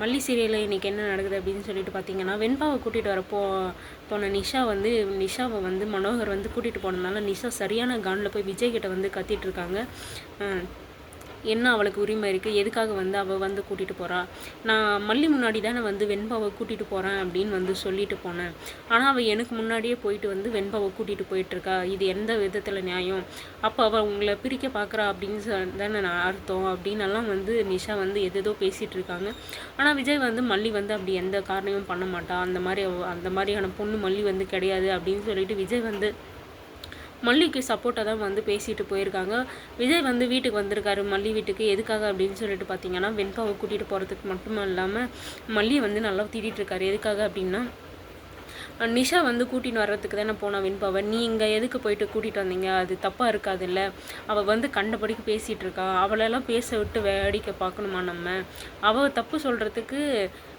மல்லி சீரியலில் இன்றைக்கி என்ன நடக்குது அப்படின்னு சொல்லிட்டு பார்த்தீங்கன்னா வெண்பாவை கூட்டிகிட்டு வரப்போ போன நிஷா வந்து நிஷாவை வந்து மனோகர் வந்து கூட்டிகிட்டு போனதுனால நிஷா சரியான கானில் போய் விஜய் கிட்ட வந்து கத்திட்டு இருக்காங்க. என்ன அவளுக்கு உரிமை இருக்குது எதுக்காக வந்து அவள் வந்து கூட்டிகிட்டு போகிறா நான் மல்லி முன்னாடி தானே வந்து வெண்பாவை கூட்டிகிட்டு போகிறேன் அப்படின்னு வந்து சொல்லிட்டு போனேன். ஆனால் அவள் எனக்கு முன்னாடியே போயிட்டு வந்து வெண்பாவை கூட்டிகிட்டு போயிட்டுருக்கா இது எந்த விதத்தில் நியாயம்? அப்போ அவள் உங்களை பிரிக்க பார்க்குறா அப்படின்னு தானே நான் அர்த்தம் அப்படின்னெல்லாம் வந்து நிஷா வந்து எதேதோ பேசிகிட்டு இருக்காங்க. ஆனால் விஜய் வந்து மல்லி வந்து அப்படி எந்த காரணமும் பண்ண மாட்டா. அந்த மாதிரி அவ- அந்த மாதிரியான பொண்ணு மல்லி வந்து கிடையாது அப்படின்னு சொல்லிட்டு விஜய் வந்து மல்லிக்கு சப்போர்ட்டாக தான் வந்து பேசிட்டு போயிருக்காங்க. விஜய் வந்து வீட்டுக்கு வந்திருக்காரு. மல்லி வீட்டுக்கு எதுக்காக அப்படின்னு சொல்லிட்டு பார்த்தீங்கன்னா வெண்பாவை கூட்டிகிட்டு போகிறதுக்கு மட்டும் இல்லாமல் மல்லியை வந்து நல்லா திட்டிகிட்டு இருக்காரு. எதுக்காக அப்படின்னா நிஷா வந்து கூட்டின்னு வர்றதுக்கு தானே போனா வெண்பாவை நீ இங்கே எதுக்கு போயிட்டு கூட்டிகிட்டு வந்தீங்க? அது தப்பாக இருக்காதுல்ல. அவள் வந்து கண்டபடிக்கு பேசிகிட்டு இருக்கா. அவளெல்லாம் பேச விட்டு வேடிக்கை பார்க்கணுமா நம்ம? அவள் தப்பு சொல்கிறதுக்கு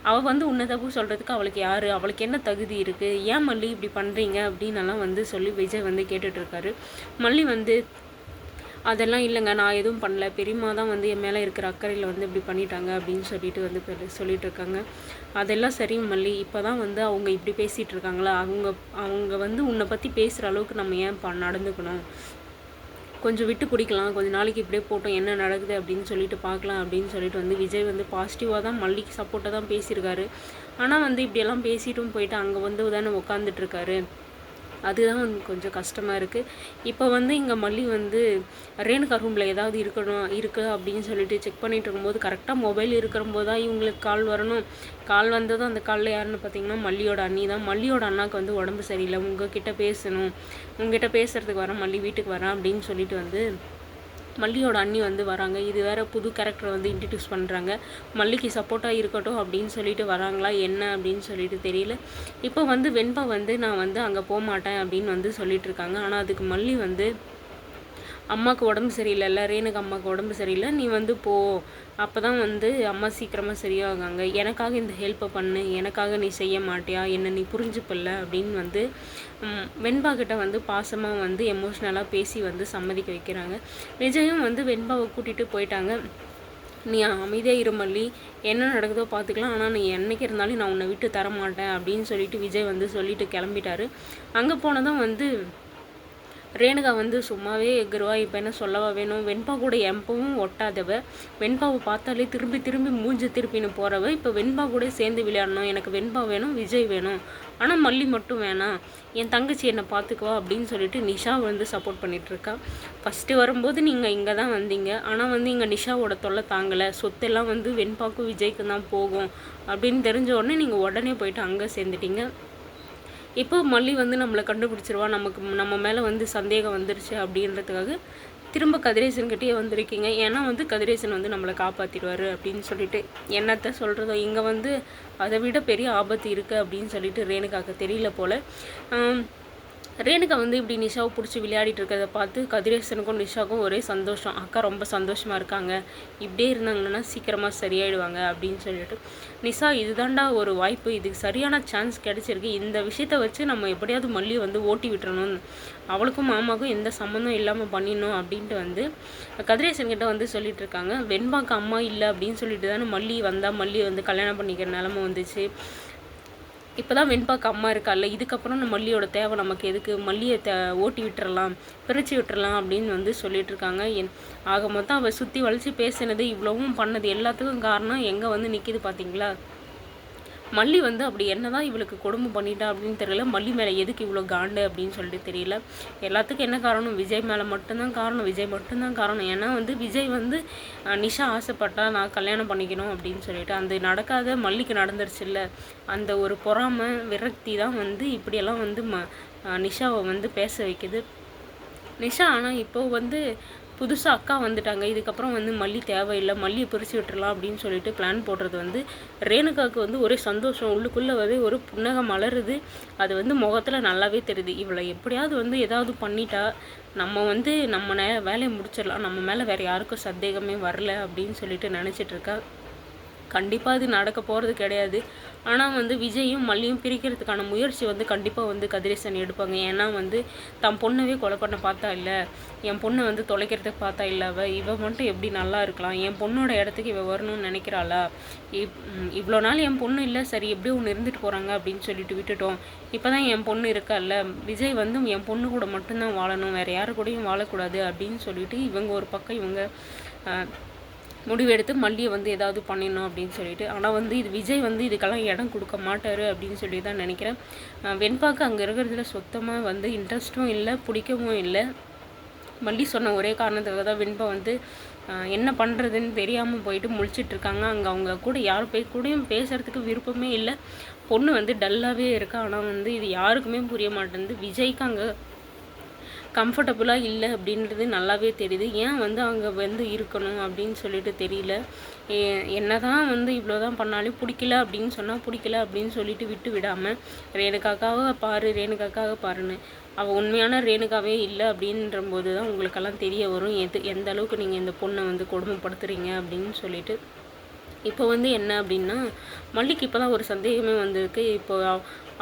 அவள் வந்து உன்னை தப்பு சொல்கிறதுக்கு அவளுக்கு யார்? அவளுக்கு என்ன தகுதி இருக்குது ஏன் மல்லி இப்படி பண்ணுறீங்க அப்படின்னு எல்லாம் வந்து சொல்லி விஜய் வந்து கேட்டுட்டு இருக்காரு. மல்லி வந்து அதெல்லாம் இல்லைங்க. நான் எதுவும் பண்ணல. பெரியம்மா தான் வந்து என் மேலே இருக்கிற அக்கறையில் வந்து இப்படி பண்ணிட்டாங்க அப்படின்னு சொல்லிட்டு வந்து சொல்லிட்டு இருக்காங்க. அதெல்லாம் சரி மல்லி. இப்போ தான் வந்து அவங்க இப்படி பேசிகிட்டு இருக்காங்களா? அவங்க அவங்க வந்து உன்னை பற்றி பேசுகிற அளவுக்கு நம்ம ஏன் நடந்துக்கணும்? கொஞ்சம் விட்டு பிடிக்கலாம் கொஞ்சம் நாளைக்கு இப்படியே போட்டோம். என்ன நடக்குது அப்படின்னு சொல்லிட்டு பார்க்கலாம் அப்படின்னு சொல்லிட்டு வந்து விஜய் வந்து பாசிட்டிவாக தான் மல்லிக்கு சப்போர்ட்டாக தான் பேசியிருக்காரு. ஆனால் வந்து இப்படியெல்லாம் பேசிட்டும் போயிட்டு அங்கே வந்து தானே உட்காந்துட்டு இருக்காரு. அதுதான் கொஞ்சம் கஷ்டமாக இருக்குது இப்போ வந்து இங்கே மல்லி வந்து ரேணுகா ரூமில் ஏதாவது இருக்கணும் இருக்குது அப்படின்னு சொல்லிட்டு செக் பண்ணிட்டு இருக்கும்போது கரெக்டாக மொபைல் இருக்கிறம்போது தான் இவங்களுக்கு கால் வரணும். கால் வந்ததும் அந்த காலில் யாருன்னு பார்த்தீங்கன்னா மல்லியோட அண்ணி தான். மல்லியோட அண்ணாக்கு வந்து உடம்பு சரியில்லை. உங்ககிட்ட பேசணும். உங்ககிட்ட பேசுகிறதுக்கு வரேன் மல்லி வீட்டுக்கு வரேன் அப்படின்னு சொல்லிட்டு வந்து மல்லியோட அண்ணி வந்து வராங்க. இது வேற புது கேரக்டர் வந்து இன்ட்ரடியூஸ் பண்ணுறாங்க மல்லிக்கு சப்போர்ட்டாக இருக்கட்டும் அப்படின்னு சொல்லிட்டு வராங்களா? என்ன அப்படின்னு சொல்லிட்டு தெரியல. இப்போ வந்து வெண்பா வந்து நான் வந்து அங்கே போக மாட்டேன் அப்படின்னு வந்து சொல்லிட்டு இருக்காங்க. ஆனால் அதுக்கு மல்லி வந்து அம்மாவுக்கு உடம்பு சரியில்லைல்ல ரேணுக்கு அம்மாவுக்கு உடம்பு சரியில்லை நீ வந்து போ. அப்போ தான் வந்து அம்மா சீக்கிரமாக சரியாகாங்க. எனக்காக இந்த ஹெல்ப்பை பண்ணு எனக்காக நீ செய்ய மாட்டியா என்னை நீ புரிஞ்சுப்பில்ல அப்படின்னு வந்து வெண்பா கிட்ட வந்து பாசமாக வந்து எமோஷ்னலாக பேசி வந்து சம்மதிக்க வைக்கிறாங்க. விஜயும் வந்து வெண்பாவை கூட்டிகிட்டு போயிட்டாங்க. நீ அமைதியாக இருமல்லி என்ன நடக்குதோ பார்த்துக்கலாம். ஆனால் நீ என்றைக்கு இருந்தாலும் நான் உன்னை விட்டு தர மாட்டேன் அப்படின்னு சொல்லிட்டு விஜய் வந்து சொல்லிட்டு கிளம்பிட்டாரு. அங்கே போனதும் வந்து ரேணுகா வந்து சும்மாவே எக்ருவா இப்போ என்ன சொல்லவா வேணும்? வெண்பா கூட எம்பவும் ஒட்டாதவ. வெண்பாவை பார்த்தாலே திரும்பி திரும்பி மூஞ்சி திருப்பின்னு போகிறவ இப்போ வெண்பா கூட சேர்ந்து விளையாடணும். எனக்கு வெண்பா வேணும் விஜய் வேணும். ஆனால் மல்லி மட்டும் வேணாம் என் தங்கச்சி என்னை பார்த்துக்குவா அப்படின்னு சொல்லிட்டு நிஷா வந்து சப்போர்ட் பண்ணிகிட்ருக்கா ஃபஸ்ட்டு வரும்போது நீங்கள் இங்கே தான் வந்தீங்க. ஆனால் வந்து இங்கே நிஷாவோட தொல்லை தாங்கலை. சொத்தெல்லாம் வந்து வெண்பாக்கும் விஜய்க்கு தான் போகும் அப்படின்னு தெரிஞ்ச உடனே நீங்கள் உடனே போயிட்டு அங்கே சேர்ந்துட்டீங்க. இப்போ மல்லி வந்து நம்மளை கண்டுபிடிச்சிருவா. நமக்கு நம்ம மேலே வந்து சந்தேகம் வந்துருச்சு அப்படின்றதுக்காக திரும்ப கதிரேசன்கிட்டயே வந்திருக்கீங்க. ஏன்னா வந்து கதிரேசன் வந்து நம்மளை காப்பாற்றிடுவார் அப்படின்னு சொல்லிட்டு என்னத்த சொல்கிறதோ இங்கே வந்து அதை விட பெரிய ஆபத்து இருக்குது அப்படின்னு சொல்லிட்டு ரேணுகாக்கு தெரியல போல். ரேணுகா வந்து இப்படி நிஷாவை பிடிச்சி விளையாடிட்டு இருக்கிறத பார்த்து கதிரேசனுக்கும் நிஷாவுக்கும் ஒரே சந்தோஷம். அக்கா ரொம்ப சந்தோஷமாக இருக்காங்க. இப்படியே இருந்தாங்கன்னா சீக்கிரமாக சரியாயிடுவாங்க அப்படின்னு சொல்லிட்டு. நிஷா இதுதான்டா ஒரு வாய்ப்பு. இதுக்கு சரியான சான்ஸ் கிடைச்சிருக்கு. இந்த விஷயத்த வச்சு நம்ம எப்படியாவது மல்லியை வந்து ஓட்டி விட்டுறணும் அவளுக்கும் மாமாவுக்கும் எந்த சம்மந்தம் இல்லாமல் பண்ணிடணும் அப்படின்ட்டு வந்து கதிரேசன் கிட்ட வந்து சொல்லிட்டு இருக்காங்க. வெண்பாக்கு அம்மா இல்லை அப்படின்னு சொல்லிட்டு தானே மல்லி வந்தால் மல்லி வந்து கல்யாணம் பண்ணிக்கிற நிலமை வந்துச்சு. இப்போதான் வெண்பாக்கு அம்மா இருக்கால்ல இதுக்கப்புறம் நம்ம மல்லியோட தேவை நமக்கு எதுக்கு? மல்லியை தே ஓட்டி விட்டுறலாம் பிரித்து விட்டுறலாம் அப்படின்னு வந்து சொல்லிட்டு இருக்காங்க. என் ஆக மொத்தம் அவள் சுற்றி வளைச்சி பேசினது இவ்வளவும் பண்ணது எல்லாத்துக்கும் காரணம் எங்கே வந்து நிற்கிது பார்த்தீங்களா மல்லி வந்து அப்படி என்ன தான் இவளுக்கு கொடுமை பண்ணிட்டா அப்படின்னு தெரியல. மல்லி மேலே எதுக்கு இவ்வளோ காண்டு அப்படின்னு சொல்லிட்டு தெரியல. எல்லாத்துக்கும் என்ன காரணம்? விஜய் மேலே மட்டும்தான் காரணம். விஜய் மட்டும்தான் காரணம். ஏன்னா வந்து விஜய் வந்து நிஷா ஆசைப்பட்டா நான் கல்யாணம் பண்ணிக்கணும் அப்படின்னு சொல்லிட்டு அந்த நடக்காத மல்லிக்கு நடந்துருச்சுல்ல அந்த ஒரு பொறாமை விரக்தி தான் வந்து இப்படியெல்லாம் வந்து ம நிஷாவை வந்து பேச வைக்குது. நிஷா ஆனால் இப்போ வந்து புதுசாக அக்கா வந்துட்டாங்க. இதுக்கப்புறம் வந்து மல்லி தேவையில்லை மல்லியை பிரித்து விட்டுறலாம் அப்படின்னு சொல்லிட்டு பிளான் போடுறது வந்து ரேணுகாவுக்கு வந்து ஒரே சந்தோஷம். உள்ளுக்குள்ளே வந்து ஒரு புன்னகை மலருது அது வந்து முகத்தில் நல்லாவே தெரியுது. இவளை எப்படியாவது வந்து ஏதாவது பண்ணிட்டா நம்ம வந்து நம்ம நே வேலையை முடிச்சிடலாம். நம்ம மேலே வேறு யாருக்கும் சந்தேகமே வரல அப்படின்னு சொல்லிட்டு நினச்சிட்டு இருக்கா கண்டிப்பாக இது நடக்க போகிறது கிடையாது. ஆனால் வந்து விஜயும் மல்லியும் பிரிக்கிறதுக்கான முயற்சி வந்து கண்டிப்பாக வந்து கதிரேசன் எடுப்பாங்க. ஏன்னா வந்து தம் பொண்ணவே கொலை பண்ண பார்த்தா இல்லை. என் பொண்ணை வந்து தொலைக்கிறதுக்கு பார்த்தா இல்லை. அவள் மட்டும் எப்படி நல்லா இருக்கலாம்? என் பொண்ணோட இடத்துக்கு இவ வரணும்னு நினைக்கிறாளா? இப் இவ்வளோ நாள் என் பொண்ணு இல்லை. சரி எப்படி ஒன்று இருந்துட்டு போகிறாங்க அப்படின்னு சொல்லிட்டு விட்டுட்டோம். இப்போ தான் என் பொண்ணு இருக்கல்ல விஜய் வந்து என் பொண்ணு கூட மட்டும்தான் வாழணும். வேறு யாரு கூடயும் வாழக்கூடாது அப்படின்னு சொல்லிட்டு இவங்க ஒரு பக்கம் இவங்க முடிவெடுத்து மல்லியை வந்து ஏதாவது பண்ணிடணும் அப்படின்னு சொல்லிட்டு. ஆனால் வந்து இது விஜய் வந்து இதுக்கெல்லாம் இடம் கொடுக்க மாட்டார் அப்படின்னு சொல்லி தான் நினைக்கிறேன். வெண்பாக்கு அங்கே இருக்கிறதுல சுத்தமாக வந்து இன்ட்ரெஸ்ட்டும் இல்லை பிடிக்கவும் இல்லை. மல்லி சொன்ன ஒரே காரணத்துக்காக தான் வெண்பா வந்து என்ன பண்ணுறதுன்னு தெரியாமல் போயிட்டு முழிச்சிட்ருக்காங்க அங்கே அவங்க கூட யார் போய் கூடயும் பேசுகிறதுக்கு விருப்பமே இல்லை. பொண்ணு வந்து டல்லாகவே இருக்கா. ஆனால் வந்து இது யாருக்குமே புரிய மாட்டேங்குது. விஜய்க்கு அங்கே கம்ஃபர்டபுளாக இல்லை அப்படின்றது நல்லாவே தெரியுது. ஏன் வந்து அங்கே வந்து இருக்கணும் அப்படின்னு சொல்லிட்டு தெரியல. என்ன தான் வந்து இவ்வளோ தான் பண்ணாலும் பிடிக்கல அப்படின்னு சொன்னால் பிடிக்கல அப்படின்னு சொல்லிட்டு விட்டு விடாமல் ரேணுக்காக்காக பாரு ரேணுக்காக்காக பாருன்னு. அவள் உண்மையான ரேணுகாவே இல்லை அப்படின்ற போது தான் உங்களுக்கெல்லாம் தெரிய வரும். எது எந்த அளவுக்கு நீங்கள் இந்த பொண்ணை வந்து கொடுமைப்படுத்துகிறீங்க அப்படின்னு சொல்லிட்டு. இப்போ வந்து என்ன அப்படின்னா மல்லிக்கு இப்போ தான் ஒரு சந்தேகமே வந்திருக்கு. இப்போ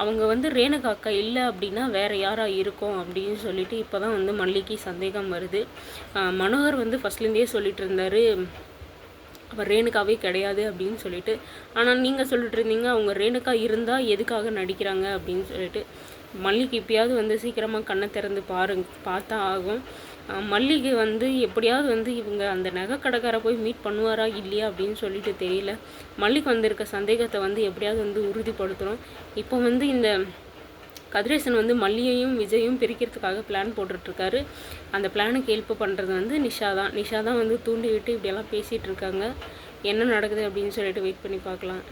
அவங்க வந்து ரேணுகா அக்கா இல்லை அப்படின்னா வேறு யாராக இருக்கும் அப்படின்னு சொல்லிட்டு இப்போ தான் வந்து மல்லிக்கு சந்தேகம் வருது. மனோகர் வந்து ஃபஸ்ட்லேருந்தே சொல்லிட்டு இருந்தார். அவர் ரேணுகாவே கிடையாது அப்படின்னு சொல்லிட்டு. ஆனால் நீங்கள் சொல்லிட்டு இருந்தீங்க அவங்க ரேணுகா இருந்தால் எதுக்காக நடிக்கிறாங்க அப்படின்னு சொல்லிட்டு. மல்லிக்கு இப்பயாவது வந்து சீக்கிரமாக கண்ணை திறந்து பாருங்க பார்த்தா ஆகும். மல்லிகை வந்து எப்படியாவது வந்து இவங்க அந்த நகை கடைக்கார போய் மீட் பண்ணுவாரா இல்லையா அப்படின்னு சொல்லிட்டு தெரியல. மல்லிகை வந்திருக்க சந்தேகத்தை வந்து எப்படியாவது வந்து உறுதிப்படுத்துகிறோம் இப்போ வந்து இந்த கதிரேசன் வந்து மல்லியையும் விஜயும் பிரிக்கிறதுக்காக பிளான் போட்டுட்ருக்காரு. அந்த பிளானுக்கு ஹெல்ப் பண்ணுறது வந்து நிஷா தான். நிஷா தான் வந்து தூண்டி விட்டு இப்படியெல்லாம் பேசிகிட்டு இருக்காங்க என்ன நடக்குது அப்படின்னு சொல்லிட்டு வெயிட் பண்ணி பார்க்கலாம்.